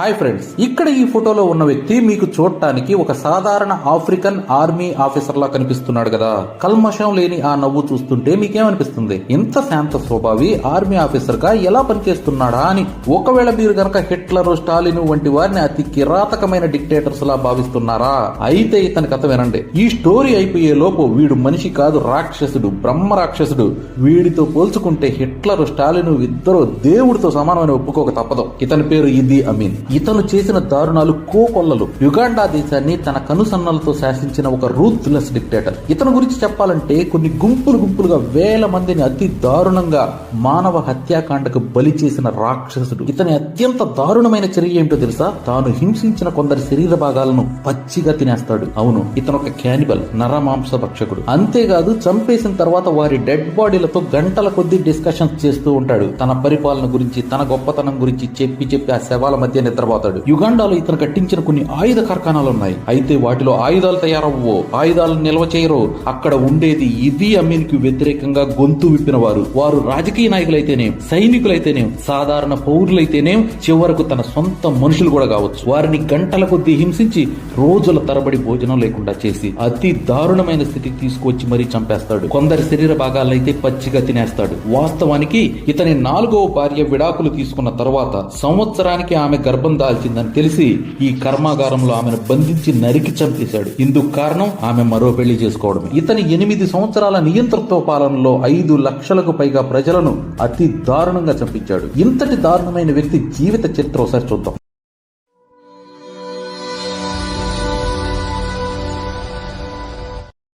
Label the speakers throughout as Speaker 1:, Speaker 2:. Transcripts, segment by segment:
Speaker 1: Hi friends ఇక్కడ ఈ ఫోటోలో ఉన్న వ్యక్తి మీకు చూడటానికి ఒక సాధారణ ఆఫ్రికన్ ఆర్మీ ఆఫీసర్ లా కనిపిస్తున్నాడు కదా. కల్మషం లేని ఆ నవ్వు చూస్తుంటే మీకేమనిపిస్తుంది? ఇంత శాంత స్వభావి ఆర్మీ ఆఫీసర్గా ఎలా పనిచేస్తున్నాడా అని. ఒకవేళ మీరు గనక హిట్లర్ స్టాలిన్ వంటి వారిని అతి కిరాతకమైన డిక్టేటర్స్ లా భావిస్తున్నారా? అయితే ఇతని కథ వినండి. ఈ స్టోరీ అయిపోయే లోపు వీడు మనిషి కాదు రాక్షసుడు బ్రహ్మ రాక్షసుడు. వీడితో పోల్చుకుంటే హిట్లర్ స్టాలిన్ ఇద్దరు దేవుడితో సమానమని ఒప్పుకోక తప్పదు. ఇతని పేరు ఇది అమీన్. ఇతను చేసిన దారుణాలు కోకొల్లలు. యుగాండా దేశాన్ని తన కనుసన్నలతో శాసించిన ఒక రూత్లెస్ డిక్టేటర్ ఇతను గురించి చెప్పాలంటే కొన్ని గుంపులు గుంపులుగా వేల మందిని అతి దారుణంగా మానవ హత్యాకాండకు బలి చేసిన రాక్షసుడు. ఇతని అత్యంత దారుణమైన చర్య ఏమిటో తెలుసా? తాను హింసించిన కొందరి శరీర భాగాలను పచ్చిగా తినేస్తాడు. అవును ఇతను ఒక క్యానిబల్ నరమాంస భక్షకుడు అంతేకాదు చంపేసిన తర్వాత వారి డెడ్ బాడీలతో గంటల కొద్దీ డిస్కషన్స్ చేస్తూ ఉంటాడు. తన పరిపాలన గురించి తన గొప్పతనం గురించి చెప్పి చెప్పి ఆ శవాల మధ్య నిద్రపోతాడు యుగాండాలో ఇతను కట్టించిన కొన్ని ఆయుధ కార్ఖానాలు ఉన్నాయి. అయితే వాటిలో ఆయుధాలు తయారవ్వో ఆయుధాలను నిల్వ చేయరో. అక్కడ ఉండేది ఇది అమీన్కి వ్యతిరేకంగా గొంతు విప్పిన వారు వారు రాజకీయ నాయకులైతేనేం సైనికులైతేనేం సాధారణ పౌరులైతేనేం చివరకు తన సొంత మనుషులు కూడా కావచ్చు. వారిని గంటల కొద్దీ హింసించి రోజుల తరబడి భోజనం లేకుండా చేసి అతి దారుణమైన స్థితికి తీసుకువచ్చి మరీ చంపేస్తాడు. కొందరి శరీర భాగాలైతే పచ్చిగా తినేస్తాడు. వాస్తవానికి ఇతని నాలుగవ భార్య విడాకులు తీసుకున్న తర్వాత సంవత్సరానికి ఆమె గర్భ దాల్చిందని తెలిసి ఈ కర్మాగారంలో ఆమెను బంధించి నరికి చంపేశాడు. ఇందుకు కారణం ఆమె మరో పెళ్ళి చేసుకోవడమే. ఇతని ఎనిమిది సంవత్సరాల నియంతృత్వ పాలనలో ఐదు లక్షలకు పైగా ప్రజలను అతి దారుణంగా చంపించాడు. ఇంతటి దారుణమైన వ్యక్తి జీవిత చరిత్ర ఒకసారి చూద్దాం.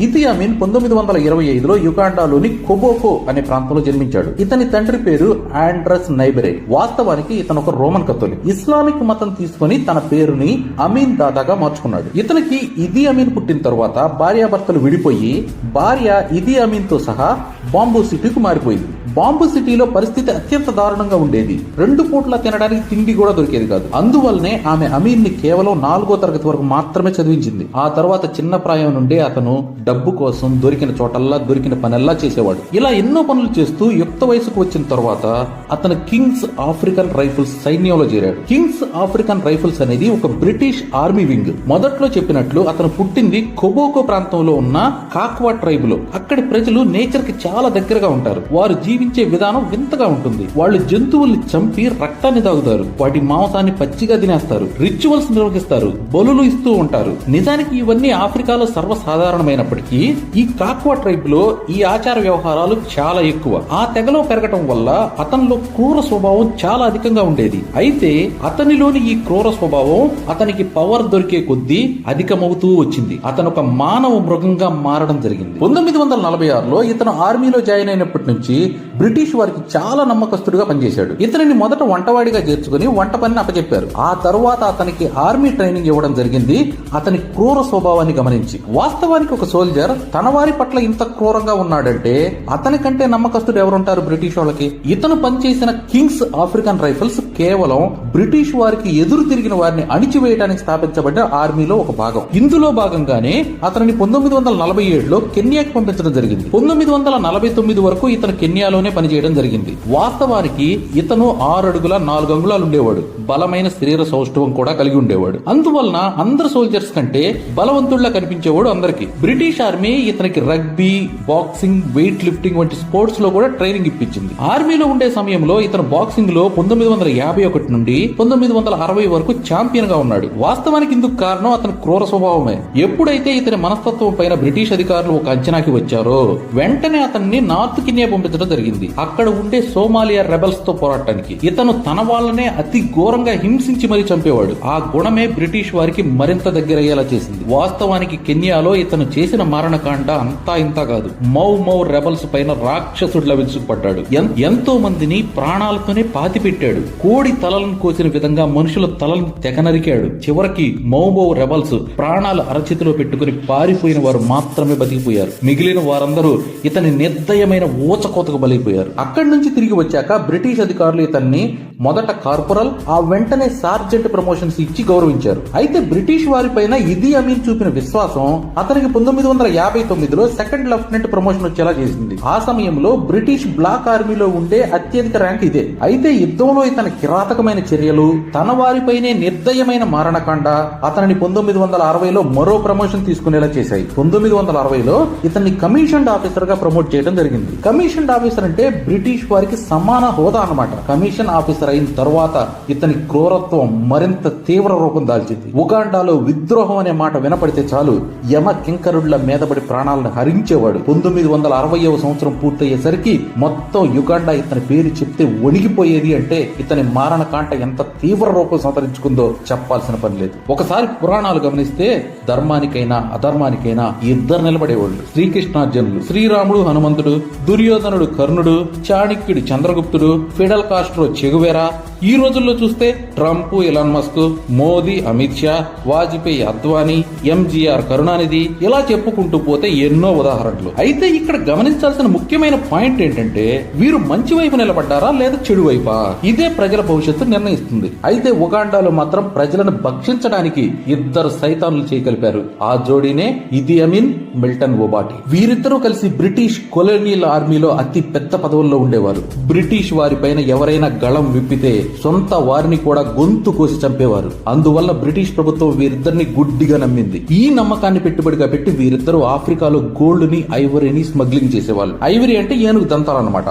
Speaker 1: ఇది అమీన్ పంతొమ్మిది వందల ఇరవై ఐదులో యుగాండాలోని కొబోకో అనే ప్రాంతంలో జన్మించాడు. ఇతని తండ్రి పేరు ఆండ్రస్ నైబరే. వాస్తవానికి ఇతను ఒక రోమన్ కథోలిక్. ఇస్లామిక్ మతం తీసుకుని తన పేరుని అమీన్ దాదాగా మార్చుకున్నాడు. ఇతనికి ఇది అమీన్ పుట్టిన తర్వాత భార్యాభర్తలు విడిపోయి భార్య ఇది అమీన్తో సహా బాంబు సిటీకి మారిపోయింది. బాంబు సిటీలో పరిస్థితి అత్యంత దారుణంగా ఉండేది. రెండు పూట్ల తినడానికి తిండి కూడా దొరికేది కాదు. అందువల్లనే ఆమె అమీన్ని కేవలం నాలుగో తరగతి వరకు మాత్రమే చదివించింది. ఆ తర్వాత చిన్న ప్రాయం నుండి అతను డబ్బు కోసం దొరికిన చోటల్లా దొరికిన పనెల్లా చేసేవాడు. ఇలా ఎన్నో పనులు చేస్తూ యుక్త వయసుకు వచ్చిన తర్వాత అతను కింగ్స్ ఆఫ్రికన్ రైఫిల్స్ సైన్యంలో చేరాడు. కింగ్స్ ఆఫ్రికన్ రైఫిల్స్ అనేది ఒక బ్రిటిష్ ఆర్మీ వింగ్. మొదట్లో చెప్పినట్లు అతను పుట్టింది కొబోకో ప్రాంతంలో ఉన్న కాక్వా ట్రైబ్లో అక్కడి ప్రజలు నేచర్కి చాలా దగ్గరగా ఉంటారు. వారు జీవించే విధానం వింతగా ఉంటుంది. వాళ్ళు జంతువుల్ని చంపి రక్తాన్ని తాగుతారు. వాటి మాంసాన్ని పచ్చిగా తినేస్తారు. రిచువల్స్ నిర్వహిస్తారు. బలులు ఇస్తూ ఉంటారు. నిజానికి ఇవన్నీ ఆఫ్రికాలో సర్వసాధారణమైన అయినప్పటికీ ఈ కాక్వా ట్రైబ్లో ఈ ఆచార వ్యవహారాలు చాలా ఎక్కువ. ఆ తెగలో పెరగటం వల్ల అతనిలో క్రూర స్వభావం చాలా అధికంగా ఉండేది. అయితే అతనిలోని ఈ క్రూర స్వభావం అతనికి పవర్ దొరికే కొద్దీ అధికమవుతూ వచ్చింది. అతను ఒక మానవ మృగంగా మారడం జరిగింది. పంతొమ్మిది వందల నలభై ఆరులో ఇతను ఆర్మీలో జాయిన్ అయినప్పటి నుంచి బ్రిటిష్ వారికి చాలా నమ్మకస్తుడిగా పనిచేశాడు. ఇతనిని మొదట వంటవాడిగా చేర్చుకుని వంట పనిని అప్పచెప్పారు ఆ తరువాత అతనికి ఆర్మీ ట్రైనింగ్ ఇవ్వడం జరిగింది. అతని క్రూర స్వభావాన్ని గమనించి. వాస్తవానికి ఒక సోల్జర్ తన వారి పట్ల ఇంత క్రూరంగా ఉన్నాడంటే అతని కంటే నమ్మకస్తుడు ఎవరుంటారు బ్రిటిష్ వాళ్ళకి? ఇతను పనిచేసిన కింగ్స్ ఆఫ్రికన్ రైఫిల్స్ కేవలం బ్రిటిష్ వారికి ఎదురు తిరిగిన వారిని అణిచివేయడానికి స్థాపించబడ్డ ఆర్మీలో ఒక భాగం. ఇందులో భాగంగానే అతనిని పంతొమ్మిది వందల నలభై ఏడులో కెన్యాకి పంపించడం జరిగింది. పంతొమ్మిది వందల నలభై తొమ్మిది వరకు ఇతను కెన్యాలోనే పనిచేయడం జరిగింది. వాస్తవానికి ఇతను ఆరు అడుగుల నాలుగు అంగుళాలు ఉండేవాడు. బలమైన శరీర సౌష్ఠవం కూడా కలిగి ఉండేవాడు. అందువలన అందరు సోల్జర్స్ కంటే బలవంతుడిలా కనిపించేవాడు అందరికి. బ్రిటిష్ ఆర్మీ ఇతనికి రగ్బీ బాక్సింగ్ వెయిట్ లిఫ్టింగ్ వంటి స్పోర్ట్స్లో కూడా ట్రైనింగ్ ఇప్పించింది. ఆర్మీలో ఉండే సమయంలో ఇతను బాక్సింగ్లో పంతొమ్మిది వందల యాభై ఒకటి నుండి పంతొమ్మిది వందల అరవై వరకు ఛాంపియన్గా ఉన్నాడు. వాస్తవానికి ఇందుకు కారణం అతని క్రూర స్వభావమే. ఎప్పుడైతే ఇతని మనస్తత్వం పైన బ్రిటిష్ అధికారులు ఒక అంచనాకి వచ్చారో వెంటనే అతన్ని నార్త్ కిన్యా పంపించడం జరిగింది. అక్కడ ఉండే సోమాలియా రెబల్స్తో పోరాటానికి ఇతను తన వాళ్ళనే అతి ఘోరంగా హింసించి మరీ చంపేవాడు. ఆ గుణమే బ్రిటిష్ వారికి మరింత దగ్గరయ్యేలా చేసింది. వాస్తవానికి కెన్యాలో ఇతను చేసిన మారణకాండ అంతా ఇంత కాదు. మౌ మౌ రెబల్స్ పైన రాక్షసుడిలా విరుచుకుపడ్డాడు ఎంతో మందిని ప్రాణాలతోనే పాతిపెట్టాడు. కోడి తలలను కోసిన విధంగా మనుషుల తలలను తెగనరికాడు. చివరికి మౌ మౌ రెబల్స్ ప్రాణాలు అరచేతిలో పెట్టుకుని పారిపోయిన వారు మాత్రమే బతికిపోయారు. మిగిలిన వారందరూ ఇతని నిర్దయమైన ఊచకోతకు బలైపోయారు. బలైపోయారు అక్కడి నుంచి తిరిగి వచ్చాక బ్రిటిష్ అధికారులు ఇతన్ని మొదట కార్పొరల్ ఆ వెంటనే సార్జెంట్ ప్రమోషన్స్ ఇచ్చి గౌరవించారు. అయితే బ్రిటిష్ వారిపైన ఇది అమీన్ చూపిన విశ్వాసం అతనికి పంతొమ్మిది వందల యాభై తొమ్మిదిలో సెకండ్ లెఫ్టినెంట్ ప్రమోషన్ వచ్చేలా చేసింది. ఆ సమయంలో బ్రిటిష్ బ్లాక్ ఆర్మీలో ఉండే అత్యధిక ర్యాంక్ ఇదే. అయితే యుద్ధంలో ఇతని కిరాతకమైన చర్యలు తన వారిపైనే నిర్దయమైన మారణకాండ అతనిని పంతొమ్మిది వందల అరవైలో మరో ప్రమోషన్ తీసుకునేలా చేశాయి. పంతొమ్మిది వందల అరవైలో ఇతన్ని కమిషన్డ్ ఆఫీసర్గా ప్రమోట్ చేయడం జరిగింది. కమిషన్డ్ ఆఫీసర్ అంటే బ్రిటిష్ వారికి సమాన హోదా అన్నమాట. కమిషన్ ఆఫీసర్ అయిన తర్వాత ఇతని క్రూరత్వం మరింత తీవ్ర రూపం దాల్చింది. ఉగాండాలో విద్రోహం అనే మాట వినపడితే చాలు యమ కింకరుడ్ల మీదపడి ప్రాణాలను హరించేవాడు. పంతొమ్మిది వందల అరవైవ సంవత్సరం పూర్తయ్యేసరికి మొత్తం యుగాండా ఇతని పేరు చెప్తే వణిగిపోయేది అంటే ఇతని మారణ కాంట ఎంత తీవ్ర రూపం సంతరించుకుందో చెప్పాల్సిన పని లేదు. ఒకసారి పురాణాలు గమనిస్తే ధర్మానికైనా అధర్మానికైనా ఇద్దరు నిలబడేవాళ్ళు. శ్రీకృష్ణార్జునులు శ్రీరాముడు హనుమంతుడు దుర్యోధనుడు కర్ణుడు చాణక్యుడు చంద్రగుప్తుడు ఫిడల్ కాస్ట్రో చెగువేరా ఈ రోజుల్లో చూస్తే Trump Elon Musk Modi Amit Shah Vajpayee Advani MGR Karunanidhi ఇలా చెప్పుకుంటూ పోతే ఎన్నో ఉదాహరణలు. అయితే ఇక్కడ గమనించాల్సిన ముఖ్యమైన పాయింట్ ఏంటంటే వీరు మంచి వైపు నిలబడ్డారా లేదా చెడు వైపా? ఇదే ప్రజల భవిష్యత్తు నిర్ణయిస్తుంది. అయితే ఉగాండాలో మాత్రం ప్రజలను భక్షించడానికి ఇద్దరు సైతానులు చేయగలిపారు ఆ జోడీనే ఇది అమీన్ మిల్టన్ ఓబాటి వీరిద్దరూ కలిసి బ్రిటిష్ కొలోనియల్ ఆర్మీలో అతి పెద్ద పదవుల్లో ఉండేవారు. బ్రిటిష్ వారిపైన ఎవరైనా గళం విప్పితే సొంత వారిని కూడా గొంతు కోసి చంపేవారు. అందువల్ల బ్రిటిష్ ప్రభుత్వం వీరిద్దరిని గుడ్డిగా నమ్మింది. ఈ నమ్మకాన్ని పెట్టుబడిగా పెట్టి వీరిద్దరూ ఆఫ్రికాలో గోల్డ్ని ఐవరీని స్మగ్లింగ్ చేసేవాళ్ళు. ఐవరీ అంటే ఏనుగు దంతాలు అన్నమాట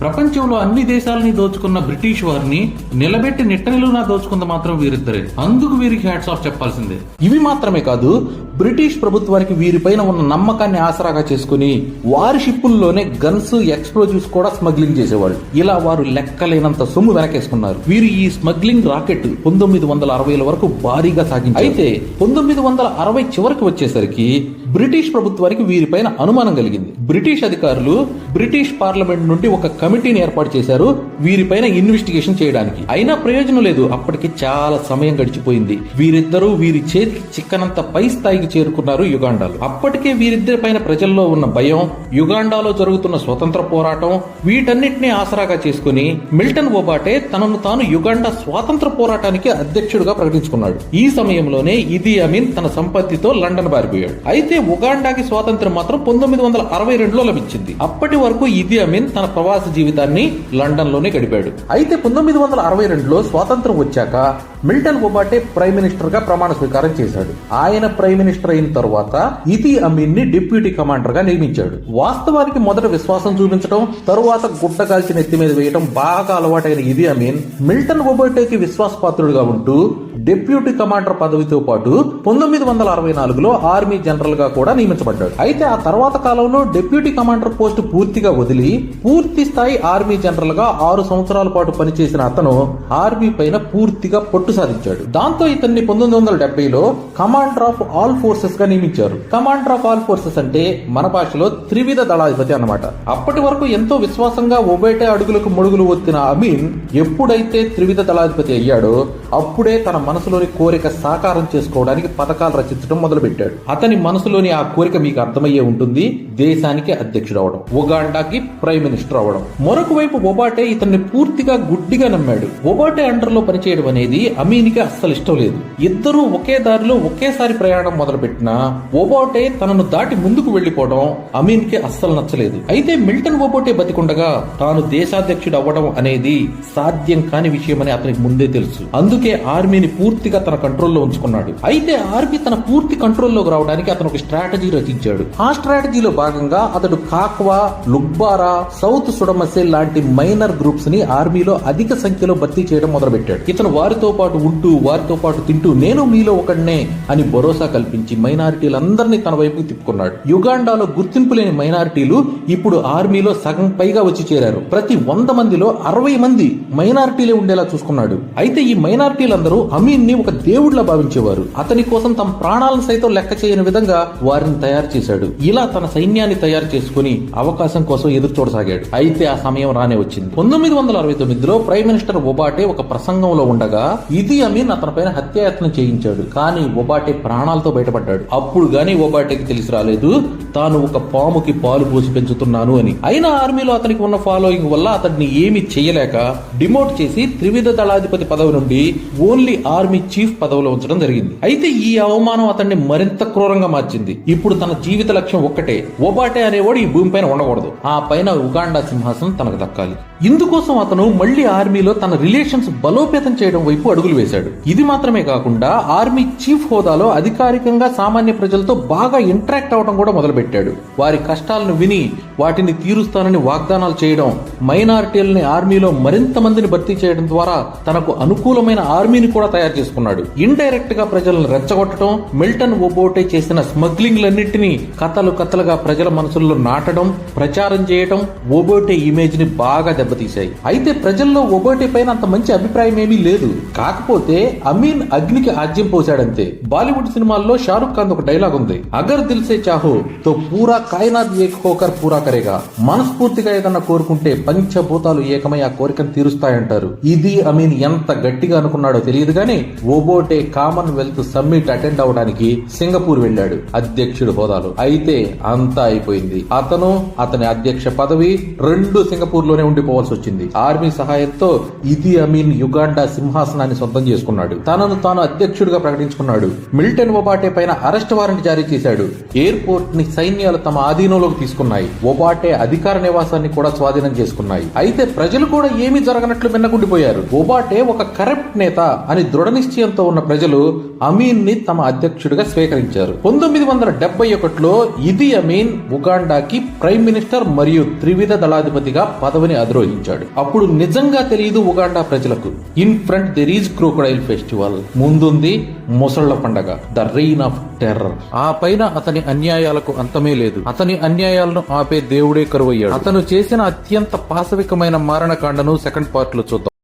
Speaker 1: ప్రపంచంలో అన్ని దేశాలని దోచుకున్న బ్రిటిష్ వారిని నిలబెట్టి నిట్టనిలునా దోచుకుంది మాత్రం వీరిద్దరే. అందుకు వీరికి హ్యాట్స్ ఆఫ్ చెప్పాల్సిందే. ఇవి మాత్రమే కాదు బ్రిటిష్ ప్రభుత్వానికి వీరిపైన ఉన్న నమ్మకాన్ని ఆసరాగా చేసుకుని వారి షిప్పుల్లోనే గన్స్ ఎక్స్ప్లోజివ్స్ కూడా స్మగ్లింగ్ చేసేవాళ్ళు. ఇలా వారు లెక్కలేనంత సొమ్ము వెనకేసుకున్నారు. వీరు ఈ స్మగ్లింగ్ రాకెట్ పంతొమ్మిది వందల అరవైల వరకు భారీగా సాగించారు. అయితే పంతొమ్మిది వందల అరవై చివరికి వచ్చేసరికి బ్రిటిష్ ప్రభుత్వానికి వీరిపైన అనుమానం కలిగింది. బ్రిటిష్ అధికారులు బ్రిటిష్ పార్లమెంట్ నుండి ఒక కమిటీని ఏర్పాటు చేశారు వీరిపైన ఇన్వెస్టిగేషన్ చేయడానికి. అయినా ప్రయోజనం లేదు. అప్పటికి చాలా సమయం గడిచిపోయింది. వీరిద్దరూ వీరి చేతికి చిక్కనంత పై స్థాయికి చేరుకున్నారు యుగాండాలో. అప్పటికే వీరిద్దరి పైన ప్రజల్లో ఉన్న భయం యుగాండాలో జరుగుతున్న స్వతంత్ర పోరాటం వీటన్నిటిని ఆసరాగా చేసుకుని మిల్టన్ ఓబాటే తనను తాను యుగాండా స్వాతంత్ర పోరాటానికి అధ్యక్షుడిగా ప్రకటించుకున్నాడు. ఈ సమయంలోనే ఇది అమీన్ తన సంపత్తితో లండన్ పారిపోయాడు. అయితే ఉగాండాకి స్వాతంత్రం మాత్రం పంతొమ్మిది వందల అరవై రెండులో లభించింది. అప్పటి వరకు ఇది అమీన్ తన ప్రవాస జీవితాన్ని లండన్లోనే గడిపాడు. అయితే పంతొమ్మిది వందల అరవై రెండులో స్వాతంత్రం వచ్చాక మిల్టన్ ఒబాటే ప్రైమ్ మినిస్టర్గా ప్రమాణ స్వీకారం చేశాడు. ఆయన ప్రైమ్ మినిస్టర్ అయిన తర్వాత ఇది అమీన్ని డిప్యూటీ కమాండర్గా నియమించాడు. వాస్తవానికి మొదట విశ్వాసం చూపించడం తరువాత గుడ్డ కాల్చి నెత్తి మీద వేయడం బాగా అలవాటైన ఇది అమీన్ మిల్టన్ ఒబాటేకి విశ్వాసపాత్రుడుగా ఉంటూ డిప్యూటీ కమాండర్ పదవితో పాటు పంతొమ్మిది వందల అరవై నాలుగులో ఆర్మీ జనరల్గా కూడా నియమించబడ్డాడు. అయితే ఆ తర్వాత కాలంలో డిప్యూటీ కమాండర్ పోస్ట్ పూర్తిగా వదిలి పూర్తి స్థాయి ఆర్మీ జనరల్గా ఆరు సంవత్సరాల పాటు పనిచేసిన అతను ఆర్మీ పైన పూర్తిగా పట్టు సాధించాడు. దాంతో ఇతన్ని పంతొమ్మిది వందల డెబ్బైలో కమాండర్ ఆఫ్ ఆల్ ఫోర్సెస్గా నియమించారు. కమాండర్ ఆఫ్ ఆల్ ఫోర్సెస్ అంటే మన భాషలో త్రివిధ దళాధిపతి అన్నమాట. అప్పటి వరకు ఎంతో విశ్వాసంగా ఒబేటే అడుగులకు మడుగులు వత్తిన అమీన్ ఎప్పుడైతే త్రివిధ దళాధిపతి అయ్యాడో అప్పుడే తన మన మనసులోని కోరిక సాకారం చేసుకోవడానికి పథకాలు రచించడం మొదలుపెట్టాడు. అతని మనసులోని ఆ కోరిక మీకు అర్థమయ్యే ఉంటుంది. దేశానికి అధ్యక్షుడు అవడం ఉగాండాకి ప్రైమ్ మినిస్టర్ అవడం. మరొక వైపు ఒబాటే ఇతన్ని పూర్తిగా గుడ్డిగా నమ్మాడు. ఒబాటే అండర్లో పనిచేయడం అనేది అమీనికి అస్సలు ఇష్టం లేదు. ఇద్దరూ ఒకే దారిలో ఒకేసారి ప్రయాణం మొదలుపెట్టినా ఒబాటే తనను దాటి ముందుకు వెళ్ళిపోవడం అమీన్కి అస్సలు నచ్చలేదు. అయితే మిల్టన్ ఒబోటే బతికుండగా తాను దేశాధ్యక్షుడు అవ్వడం అనేది సాధ్యం కాని విషయమని అతనికి ముందే తెలుసు. అందుకే ఆర్మీని పూర్తిగా తన కంట్రోల్లో ఉంచుకున్నాడు. అయితే ఆర్మీ తన పూర్తి కంట్రోల్లోకి రావడానికి అతను ఒక స్ట్రాటజీ రచించాడు. ఆ స్ట్రాటజీలో భాగంగా అతడు కాక్వా లుక్బారా సౌత్ సుడమసెల్ లాంటి మైనర్ గ్రూప్స్ని ఆర్మీలో అధిక సంఖ్యలో భర్తీ చేయడం మొదలుపెట్టాడు. ఇతను వారితో పాటు ఉంటూ వారితో పాటు తింటూ నేను మీలో ఒకడినే అని భరోసా కల్పించి మైనారిటీలందరినీ తన వైపుకి తిప్పుకున్నాడు. యుగాండాలో గుర్తింపు లేని మైనారిటీలు ఇప్పుడు ఆర్మీలో సగం పైగా వచ్చి చేరారు. ప్రతి వంద మందిలో అరవై మంది మైనారిటీలే ఉండేలా చూసుకున్నాడు. అయితే ఈ మైనారిటీలందరూ అమీ అమీన్ని ఒక దేవుడిలా భావించేవారు. అతని కోసం తమ ప్రాణాలను సైతం లెక్క చేయని విధంగా వారిని తయారు చేశాడు. ఇలా తన సైన్యాన్ని తయారు చేసుకుని అవకాశం కోసం ఎదురు చూడసాగాడు. అయితే ఆ సమయం రానే వచ్చింది. పంతొమ్మిది వందల అరవై తొమ్మిదిలో ప్రైమ్ మినిస్టర్ ఒబాటే ఒక ప్రసంగంలో ఉండగా ఇది అమీన్ అతనిపైన హత్యాయత్నం చేయించాడు. కానీ ఒబాటే ప్రాణాలతో బయటపడ్డాడు. అప్పుడు గాని ఒబాటేకి తెలిసి రాలేదు తాను ఒక పాముకి పాలు పోసి పెంచుతున్నాను అని. అయినా ఆర్మీలో అతనికి ఉన్న ఫాలోయింగ్ వల్ల అతడిని ఏమి చేయలేక డిమోట్ చేసి త్రివిధ దళాధిపతి పదవి నుండి ఓన్లీ ఆర్మీ చీఫ్ పదవిలో ఉంచడం జరిగింది. అయితే ఈ అవమానం అతన్ని మరింత క్రూరంగా మార్చింది. ఇప్పుడు తన జీవిత లక్ష్యం ఒక్కటే ఓబాటే అనేవాడు ఈ భూమి పైన ఉండకూడదు. ఆ పైన ఉగాండా సింహాసనం తనకు దక్కాలి. ఇందుకోసం అతను మళ్ళీ ఆర్మీలో తన రిలేషన్స్ బలోపేతం చేయడం వైపు అడుగులు వేశాడు. ఇది మాత్రమే కాకుండా ఆర్మీ చీఫ్ హోదాలో అధికారికంగా సామాన్య ప్రజలతో బాగా ఇంటరాక్ట్ అవడం కూడా మొదలుపెట్టాడు. వారి కష్టాలను విని వాటిని తీరుస్తానని వాగ్దానాలు చేయడం మైనారిటీలని ఆర్మీలో మరింత మందిని భర్తీ చేయడం ద్వారా తనకు అనుకూలమైన ఆర్మీని కూడా తయారు చేసుకున్నాడు. ఇండైరెక్ట్గా ప్రజలను రెచ్చగొట్టడం మిల్టన్ ఓబోటే చేసిన స్మగ్లింగ్లన్నింటినీ కథలు కథలుగా ప్రజల మనసుల్లో నాటడం ప్రచారం చేయడం ఓబోటే ఇమేజ్ని బాగా దెబ్బతీశాయి. అయితే ప్రజల్లో ఓబోటే పైన అంత మంచి అభిప్రాయం ఏమీ లేదు. కాకపోతే అమీన్ అగ్నికి ఆజ్యం పోశాడంతే. బాలీవుడ్ సినిమాల్లో షారుఖ్ ఖాన్ ఒక డైలాగ్ ఉంది. అగర్ దిల్సే చాహో తో పూరా కాయనాత్ ఏక్ హోకర్ పూరా కరేగా. మనస్ఫూర్తిగా ఏదన్నా కోరుకుంటే పంచభూతాలు ఏకమై ఆ కోరికను తీరుస్తాయంటారు. ఇది అమీన్ ఎంత గట్టిగా అనుకున్నాడో తెలియదు కానీ ఓబోటే కామన్వెల్త్ సమ్మిట్ అటెండ్ అవడానికి సింగపూర్ వెళ్ళాడు. అధ్యక్షుడు హోదాలో. అయితే అంతా అయిపోయింది. అతను అతని అధ్యక్ష పదవి రెండు సింగపూర్లోనే ఉండిపోవాల్సి వచ్చింది. ఆర్మీ సహాయంతో ఇది అమీన్ యుగాండా సింహాసనాన్ని సొంతం చేసుకున్నాడు. తనను తాను అధ్యక్షుడిగా ప్రకటించుకున్నాడు. మిల్టన్ ఒబాటే పైన అరెస్ట్ వారెంట్ జారీ చేశాడు. ఎయిర్పోర్ట్ని సైన్యాలు తమ ఆధీనంలోకి తీసుకున్నాయి. ఒబాటే అధికార నివాసాన్ని కూడా స్వాధీనం చేసుకున్నాయి. అయితే ప్రజలు కూడా ఏమీ జరగనట్లు మిన్నకుండిపోయారు ఒబాటే ఒక కరప్ట్ నేత అని దృఢ నిశ్చయంతో ఉన్న ప్రజలు అమీన్ని తమ అధ్యక్షుడిగా స్వీకరించారు. పంతొమ్మిది వందల డెబ్బై ఒకటిలో ఇది అమీన్ ఉగాండాకి ప్రైమ్ మినిస్టర్ మరియు త్రివిధ దళాధిపతిగా పదవిని అధిరోహించాడు. అప్పుడు నిజంగా తెలియదు ఉగాండా ప్రజలకు. In front there is crocodile festival. ముందుంది ముసళ్ళ పండగ ద రెయిన్ ఆఫ్ టెర్రర్. ఆ పైన అతని అన్యాయాలకు అంతమే లేదు. అతని అన్యాయాలను ఆపే దేవుడే కరువయ్యాడు. అతను చేసిన అత్యంత పాశవికమైన మారణకాండను సెకండ్ పార్ట్లో చూద్దాం.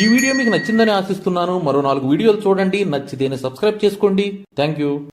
Speaker 1: ఈ వీడియో మీకు నచ్చిందని ఆశిస్తున్నాను. మరో నాలుగు వీడియోలు చూడండి. నచ్చితేనే సబ్స్క్రైబ్ చేసుకోండి. Thank you